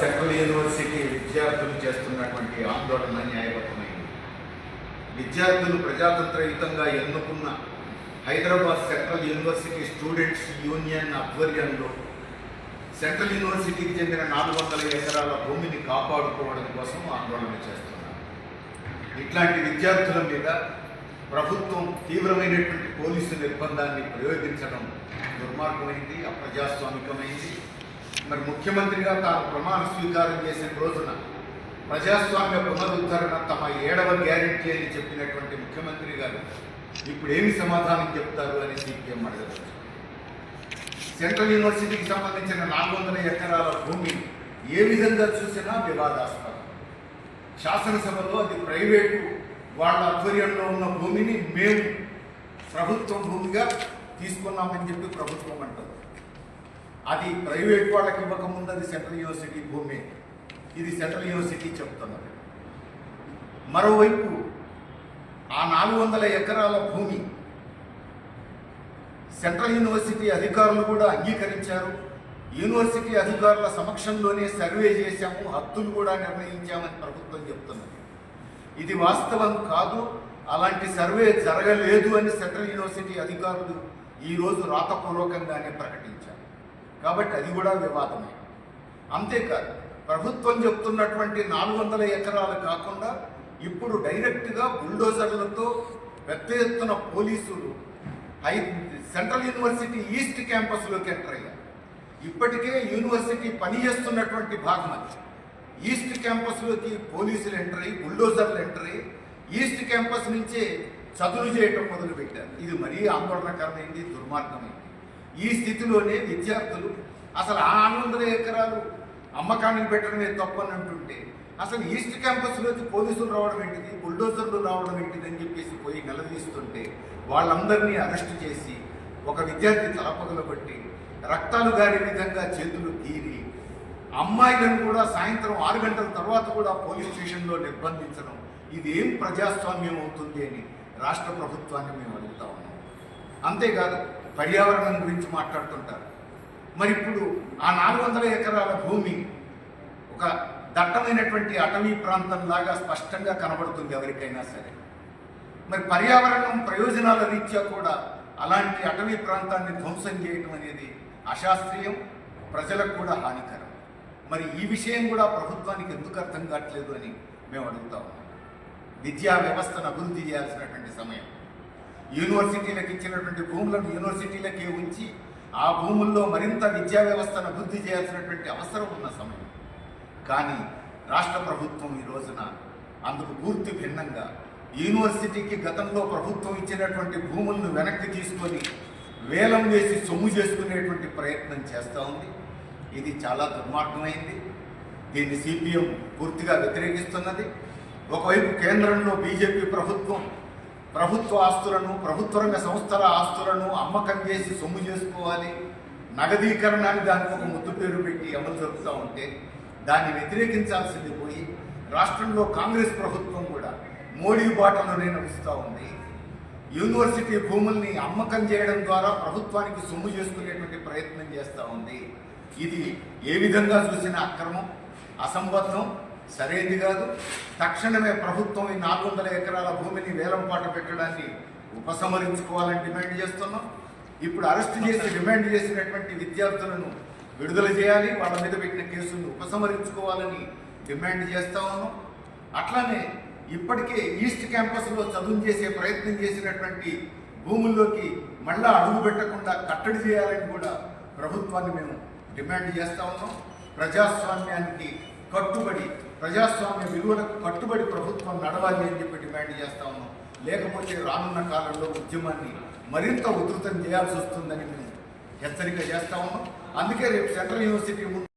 Central university విద్యార్థులు చేస్తున్నటువంటి ఆందోళన న్యాయబద్ధమైంది. విద్యార్థులు ప్రజాతంత్రయుతంగా ఎన్నుకున్న Hyderabad central university students union ఆధ్వర్యంలో సెంట్రల్ యూనివర్సిటీకి చెందిన నాలుగు వందల ఎకరాల భూమిని కాపాడుకోవడం కోసం ఆందోళన చేస్తున్నారు. ఇట్లాంటి విద్యార్థుల మీద ప్రభుత్వం తీవ్రమైనటువంటి పోలీసు నిర్బంధాన్ని ప్రయోగించడం దుర్మార్గమైంది అప్రజాస్వామికమైంది. మరి ముఖ్యమంత్రిగా తాను ప్రమాణ స్వీకారం చేసిన రోజున ప్రజాస్వామ్య పునరుద్ధరణ తమ ఏడవ గ్యారెంటీ అని చెప్పినటువంటి ముఖ్యమంత్రి గారు ఇప్పుడు ఏమి సమాధానం చెప్తారు అని సిపిఎం అడగవచ్చు సెంట్రల్ యూనివర్సిటీకి సంబంధించిన నాలుగు వందల ఎకరాల భూమి ఏ విధంగా చూసినా వివాదాస్పదం. శాసనసభలో అది ప్రైవేటు వాళ్ళ ఆధ్వర్యంలో ఉన్న భూమిని మేము ప్రభుత్వం భూమిగా తీసుకున్నామని చెప్పి ప్రభుత్వం అంటుంది. అది ప్రైవేట్ వాళ్ళకి ఇవ్వకముందు అది సెంట్రల్ యూనివర్సిటీ భూమి. ఇది సెంట్రల్ యూనివర్సిటీ చెప్తున్నది. మరోవైపు ఆ నాలుగు వందల ఎకరాల భూమి సెంట్రల్ యూనివర్సిటీ అధికారులు కూడా అంగీకరించారు. యూనివర్సిటీ అధికారుల సమక్షంలోనే సర్వే చేశాము హత్తులు కూడా నిర్ణయించామని ప్రభుత్వం చెప్తున్నది. ఇది వాస్తవం కాదు అలాంటి సర్వే జరగలేదు అని సెంట్రల్ యూనివర్సిటీ అధికారులు ఈరోజు రాతపూర్వకంగానే ప్రకటించారు. కాబట్టి అది కూడా వివాదమే. అంతేకాదు ప్రభుత్వం చెప్తున్నటువంటి నాలుగు వందల ఎకరాలు కాకుండా ఇప్పుడు డైరెక్ట్గా బుల్డోజర్లతో పెద్ద ఎత్తున పోలీసులు హై సెంట్రల్ యూనివర్సిటీ ఈస్ట్ క్యాంపస్లోకి ఎంటర్ అయ్యారు. ఇప్పటికే యూనివర్సిటీ పనిచేస్తున్నటువంటి భాగం అది. ఈస్ట్ క్యాంపస్లోకి పోలీసులు ఎంటర్ అయ్యి బుల్డోజర్లు ఎంటర్ అయ్యి ఈస్ట్ క్యాంపస్ నుంచే చదువు చేయటం మొదలుపెట్టారు. ఇది మరీ ఆందోళనకరమైంది దుర్మార్గమైంది. ఈ స్థితిలోనే విద్యార్థులు అసలు ఆ నాలుగు వందల ఎకరాలు అమ్మకానికి పెట్టడమే తప్పని అంటుంటే అసలు ఈస్ట్ క్యాంపస్లోకి పోలీసులు రావడం ఏంటిది? బుల్డోజర్లు రావడం ఏంటిది అని చెప్పేసి పోయి నిలదీస్తుంటే వాళ్ళందరినీ అరెస్ట్ చేసి ఒక విద్యార్థి తలపగలు కొట్టి రక్తాలు గారి విధంగా చేతులు గీరి అమ్మాయిలను కూడా సాయంత్రం ఆరు గంటల తర్వాత కూడా పోలీస్ స్టేషన్లో నిర్బంధించడం ఇది ఏం ప్రజాస్వామ్యం అవుతుంది అని రాష్ట్ర ప్రభుత్వాన్ని మేము అడుగుతా ఉన్నాం. అంతేకాదు పర్యావరణం గురించి మాట్లాడుతుంటారు. మరి ఇప్పుడు ఆ నాలుగు వందల ఎకరాల భూమి ఒక దట్టమైనటువంటి అటవీ ప్రాంతం లాగా స్పష్టంగా కనబడుతుంది ఎవరికైనా సరే. మరి పర్యావరణం ప్రయోజనాల రీత్యా కూడా అలాంటి అటవీ ప్రాంతాన్ని ధ్వంసం చేయటం అనేది అశాస్త్రీయం ప్రజలకు కూడా హానికరం. మరి ఈ విషయం కూడా ప్రభుత్వానికి ఎందుకు అర్థం కావట్లేదు అని మేము అడుగుతాము విద్యా వ్యవస్థను అభివృద్ధి చేయాల్సినటువంటి సమయం. యూనివర్సిటీలకు ఇచ్చినటువంటి భూములను యూనివర్సిటీలకే ఉంచి ఆ భూముల్లో మరింత విద్యా వ్యవస్థను అభివృద్ధి చేయాల్సినటువంటి అవసరం ఉన్న సమయం. కానీ రాష్ట్ర ప్రభుత్వం ఈ రోజున అందుకు పూర్తి భిన్నంగా యూనివర్సిటీకి గతంలో ప్రభుత్వం ఇచ్చినటువంటి భూములను వెనక్కి తీసుకొని వేలం వేసి సొమ్ము చేసుకునేటువంటి ప్రయత్నం చేస్తూ ఉంది. ఇది చాలా దుర్మార్గమైంది. దీన్ని సిపిఎం పూర్తిగా వ్యతిరేకిస్తున్నది. ఒకవైపు కేంద్రంలో బీజేపీ ప్రభుత్వం ప్రభుత్వ ఆస్తులను ప్రభుత్వ రంగ సంస్థల ఆస్తులను అమ్మకం చేసి సొమ్ము చేసుకోవాలి. నగదీకరణాన్ని దానికి ఒక ముద్దు పేరు పెట్టి అమలు జరుపుతూ ఉంటే దాన్ని వ్యతిరేకించాల్సింది పోయి రాష్ట్రంలో కాంగ్రెస్ ప్రభుత్వం కూడా మోడీ బాటలోనే నడుస్తూ ఉంది. యూనివర్సిటీ భూముల్ని అమ్మకం చేయడం ద్వారా ప్రభుత్వానికి సొమ్ము చేసుకునేటువంటి ప్రయత్నం చేస్తూ ఉంది. ఇది ఏ విధంగా చూసిన అక్రమం అసంబద్ధం సరైనది కాదు. తక్షణమే ప్రభుత్వం ఈ నాలుగు వందల ఎకరాల భూమిని వేలంపాట పెట్టడాన్ని ఉపసంహరించుకోవాలని డిమాండ్ చేస్తున్నాం. ఇప్పుడు అరెస్ట్ చేసి డిమాండ్ చేసినటువంటి విద్యార్థులను విడుదల చేయాలి. వాళ్ళ మీద పెట్టిన కేసులను ఉపసంహరించుకోవాలని డిమాండ్ చేస్తా ఉన్నాం. అట్లానే ఇప్పటికే ఈస్ట్ క్యాంపస్లో చదువు చేసే ప్రయత్నం చేసినటువంటి భూముల్లోకి మళ్ళా అడుగు పెట్టకుండా కట్టడి చేయాలని కూడా ప్రభుత్వాన్ని మేము డిమాండ్ చేస్తా ఉన్నాం. ప్రజాస్వామ్యానికి కట్టుబడి ప్రజాస్వామ్య విలువలకు కట్టుబడి ప్రభుత్వం నడవాలి అని చెప్పి డిమాండ్ చేస్తా ఉన్నాం. లేకపోతే రానున్న కాలంలో ఉద్యమాన్ని మరింత ఉధృతం చేయాల్సి వస్తుందని మేము హెచ్చరిక చేస్తా ఉన్నాం. అందుకే రేపు సెంట్రల్ యూనివర్సిటీ